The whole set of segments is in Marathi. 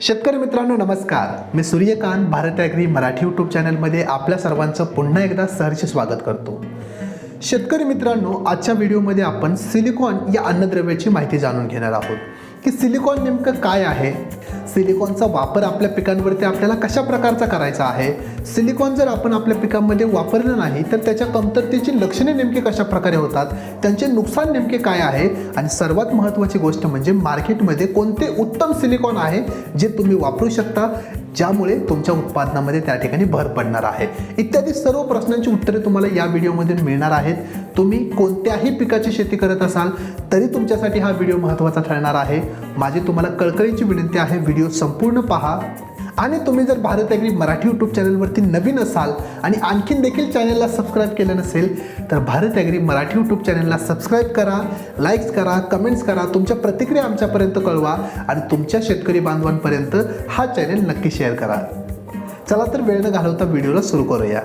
शेतकरी मित्रांनो नमस्कार. मी सूर्यकांत भारत ॲग्री मराठी यूट्यूब चॅनलमध्ये आपल्या सर्वांचं पुन्हा एकदा सहर्ष स्वागत करतो. शेतकरी मित्रांनो आजच्या व्हिडिओमध्ये आपण सिलिकॉन या अन्नद्रव्याची माहिती जाणून घेणार आहोत. की सिलिकॉन नेमकं काय आहे? सिलिकॉनचा वापर आपल्या पिकांवरती आपल्याला कशा प्रकारचा करायचा आहे? सिलिकॉन जर आपण आपल्या पिकांमध्ये वापरलं नाही तर त्याच्या कमतरतेची लक्षणे नेमके कशा प्रकारे होतात? त्यांचे नुकसान नेमके काय आहे? आणि सर्वात महत्त्वाची गोष्ट म्हणजे मार्केटमध्ये कोणते उत्तम सिलिकॉन आहे जे तुम्ही वापरू शकता ज्यामुळे तुमच्या उत्पादनामध्ये त्या ठिकाणी भर पडणार आहे? इत्यादी सर्व प्रश्नांची उत्तरे तुम्हाला या व्हिडिओमध्ये मिळणार आहेत. तुम्ही कोणत्याही पिकाची शेती करत असाल तरी तुमच्यासाठी हा व्हिडिओ महत्त्वाचा ठरणार आहे. माझी तुम्हाला कळकळीची विनंती आहे व्हिडिओ संपूर्ण पहा. आणि तुम्ही जर भारत ॲग्री मराठी यूट्यूब चॅनलवरती नवीन असाल आणि आणखीन देखील चॅनलला सबस्क्राईब केलं नसेल तर भारत ॲग्री मराठी यूट्यूब चॅनलला सबस्क्राईब करा लाईक्स करा कमेंट्स करा तुमच्या प्रतिक्रिया आमच्यापर्यंत कळवा आणि तुमच्या शेतकरी बांधवांपर्यंत हा चॅनल नक्की शेअर करा. चला तर वेळ न घालवता व्हिडिओला सुरू करूया.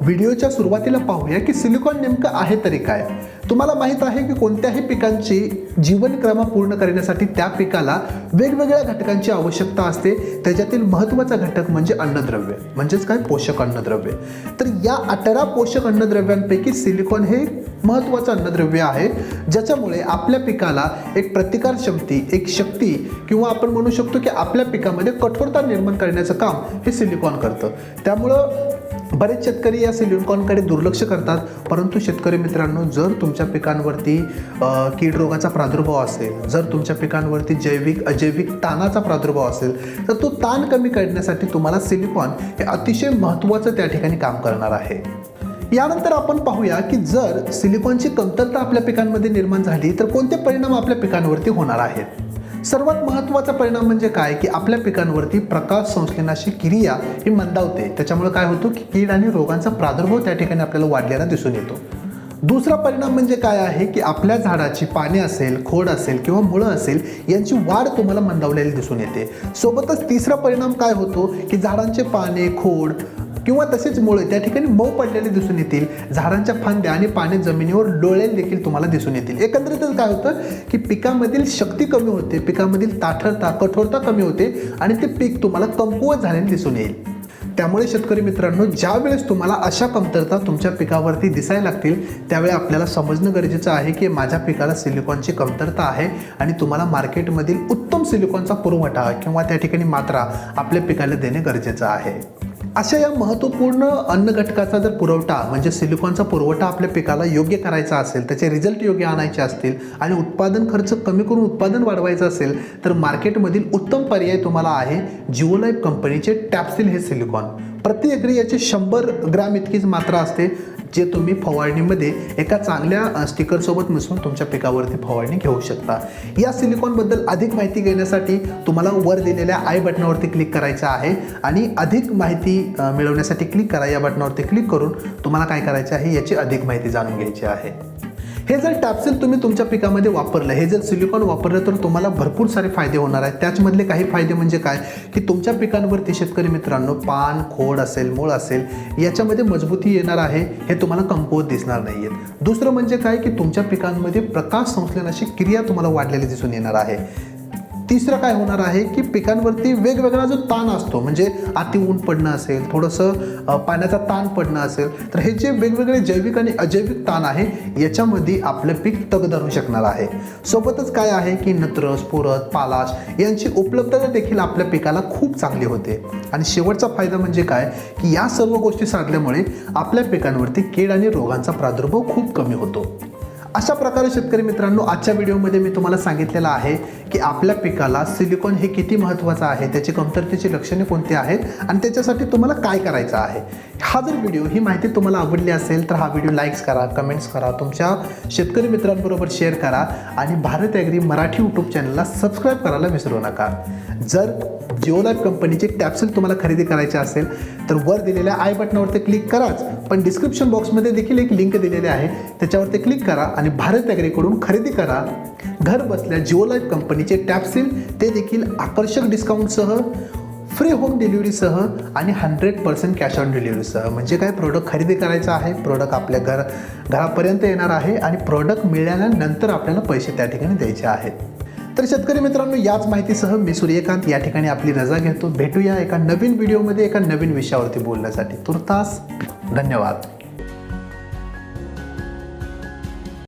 व्हिडिओच्या सुरुवातीला पाहूया की सिलिकॉन नेमकं आहे तरी काय. तुम्हाला माहीत आहे की कोणत्याही पिकांची जीवनक्रम पूर्ण करण्यासाठी त्या पिकाला वेगवेगळ्या घटकांची आवश्यकता असते. त्याच्यातील महत्त्वाचा घटक म्हणजे अन्नद्रव्य म्हणजेच काय? पोषक अन्नद्रव्य. तर या अठरा पोषक अन्नद्रव्यांपैकी सिलिकॉन हे महत्त्वाचं अन्नद्रव्य आहे ज्याच्यामुळे आपल्या पिकाला एक प्रतिकार एक शक्ती किंवा आपण म्हणू शकतो की आपल्या पिकामध्ये कठोरता निर्माण करण्याचं काम हे सिलिकॉन करतं. त्यामुळं बरेच शेतकरी या सिलिकॉनकडे दुर्लक्ष करतात परंतु शेतकरी मित्रांनो जर तुमच्या पिकांवरती कीड रोगाचा प्रादुर्भाव असेल जर तुमच्या पिकांवरती जैविक अजैविक ताणाचा प्रादुर्भाव असेल तर तो ताण कमी करण्यासाठी तुम्हाला सिलिकॉन हे अतिशय महत्त्वाचं त्या ठिकाणी काम करणार आहे. यानंतर आपण पाहूया की जर सिलिकॉनची कमतरता आपल्या पिकांमध्ये निर्माण झाली तर कोणते परिणाम आपल्या पिकांवरती होणार आहेत? सर्वात महत्त्वाचा परिणाम म्हणजे काय? की आपल्या पिकांवरती प्रकाश संश्लेषणाची क्रिया ही मंदावते. त्याच्यामुळे काय होतं की कीड आणि रोगांचा प्रादुर्भाव त्या ठिकाणी आपल्याला वाढलेला दिसून येतो. दुसरा परिणाम म्हणजे काय आहे की आपल्या झाडाची पाने असेल खोड असेल किंवा मुळं असेल यांची वाढ तुम्हाला मंदावलेली दिसून येते. सोबतच तिसरा परिणाम काय होतो की झाडांचे पाने खोड किंवा तसेच मुळे त्या ठिकाणी मऊ पडलेले दिसून येतील. झाडांच्या फांद्या आणि पाने जमिनीवर डोळेल देखील तुम्हाला दिसून येतील. एकंदरीतच काय होतं की पिकामधील शक्ती कमी होते पिकामधील ताठरता कठोरता कमी होते आणि ते पीक तुम्हाला कमकुवत झालेले दिसून येईल. त्यामुळे शेतकरी मित्रांनो ज्या वेळेस तुम्हाला अशा कमतरता तुमच्या पिकावरती दिसायला लागतील त्यावेळी आपल्याला समजणं गरजेचं आहे की माझ्या पिकाला सिलिकॉनची कमतरता आहे आणि तुम्हाला मार्केटमधील उत्तम सिलिकॉनचा पुरवठा किंवा त्या ठिकाणी मात्रा आपल्या पिकाला देणे गरजेचं आहे. अशा या महत्त्वपूर्ण अन्न घटकाचा जर पुरवठा म्हणजे सिलिकॉनचा पुरवठा आपल्या पिकाला योग्य करायचा असेल त्याचे रिझल्ट योग्य आणायचे असतील आणि उत्पादन खर्च कमी करून उत्पादन वाढवायचं असेल तर मार्केटमधील उत्तम पर्याय तुम्हाला आहे जिओलाईफ कंपनीचे टॅप्सिल हे सिलिकॉन. प्रति एकरी याचे शंभर ग्राम इतकीच मात्रा असते. जे तुम्ही फवारणीमध्ये एका चांगल्या स्टिकरसोबत मिसळून तुमच्या पिकावरती फवारणी घेऊ शकता. या सिलिकॉनबद्दल अधिक माहिती घेण्यासाठी तुम्हाला वर दिलेल्या आय बटनावरती क्लिक करायचं आहे आणि अधिक माहिती मिळवण्यासाठी क्लिक करा. या बटनावरती क्लिक करून तुम्हाला काय करायचं आहे याची अधिक माहिती जाणून घ्यायची आहे. हे जर टॅप्सिल तुम्ही तुमच्या पिकामध्ये वापरलं हे जर सिलिकॉन वापरलं तर तुम्हाला भरपूर सारे फायदे होणार आहेत. त्याचमधले काही फायदे म्हणजे काय? की तुमच्या पिकांवरती शेतकरी मित्रांनो पान खोड असेल मूळ असेल याच्यामध्ये मजबूती येणार आहे हे तुम्हाला कमकुवत दिसणार नाही आहेत दुसरं म्हणजे काय? की तुमच्या पिकांमध्ये प्रकाश संश्लेषणाची क्रिया तुम्हाला वाढलेली दिसून येणार आहे. तिसरं काय होणार आहे की पिकांवरती वेगवेगळा जो ताण असतो म्हणजे अति ऊन पडणं असेल थोडंसं पाण्याचा ताण पडणं असेल तर हे जे वेगवेगळे जैविक आणि अजैविक ताण आहे याच्यामध्ये आपलं पीक तग धरू शकणार आहे. सोबतच काय आहे की नत्र स्फुरत पालाश यांची उपलब्धता देखील आपल्या पिकाला खूप चांगली होते. आणि शेवटचा फायदा म्हणजे काय? की या सर्व गोष्टी साधल्यामुळे आपल्या पिकांवरती कीड आणि रोगांचा प्रादुर्भाव खूप कमी होतो. अशा प्रकारे शेतकरी मित्रांनो आजच्या व्हिडिओमध्ये मी तुम्हाला सांगितलेलं आहे की आपल्या पिकाला सिलिकॉन हे किती महत्त्वाचं आहे त्याची कमतरतेची लक्षणे कोणती आहेत आणि त्याच्यासाठी तुम्हाला काय करायचं आहे? हा जर व्हिडिओ ही माहिती तुम्हाला आवडली असेल तर हा व्हिडिओ लाईक्स करा कमेंट्स करा तुमच्या शेतकरी मित्रांबरोबर शेअर करा आणि भारत ॲग्री मराठी यूट्यूब चॅनलला सबस्क्राईब करायला विसरू नका. जर जिओलाईफ कंपनीचे टॅप्सूल तुम्हाला खरेदी करायचे असेल तर वर दिलेल्या आय बटनावरती क्लिक कराच. पण डिस्क्रिप्शन बॉक्समध्ये देखील एक लिंक दिलेली आहे त्याच्यावरती क्लिक करा आणि भारत ॲग्रीकडून खरेदी करा. घर बसल्या जिओलाईफ कंपनीचे टॅपसिल ते देखील आकर्षक डिस्काउंटसह फ्री होम डिलिव्हरीसह आणि हंड्रेड पर्सेंट कॅश ऑन डिलिव्हरीसह. म्हणजे काय? प्रोडक्ट खरेदी करायचं आहे प्रोडक्ट आपल्या घर घरापर्यंत येणार आहे आणि प्रोडक्ट मिळाल्यानंतर आपल्याला पैसे त्या ठिकाणी द्यायचे आहेत. तर शेतकरी मित्रांनो याच माहितीसह मी सूर्यकांत या ठिकाणी आपली रजा घेतो. भेटूया एका नवीन व्हिडिओमध्ये एका नवीन विषयावरती बोलण्यासाठी. तुर्तास धन्यवाद.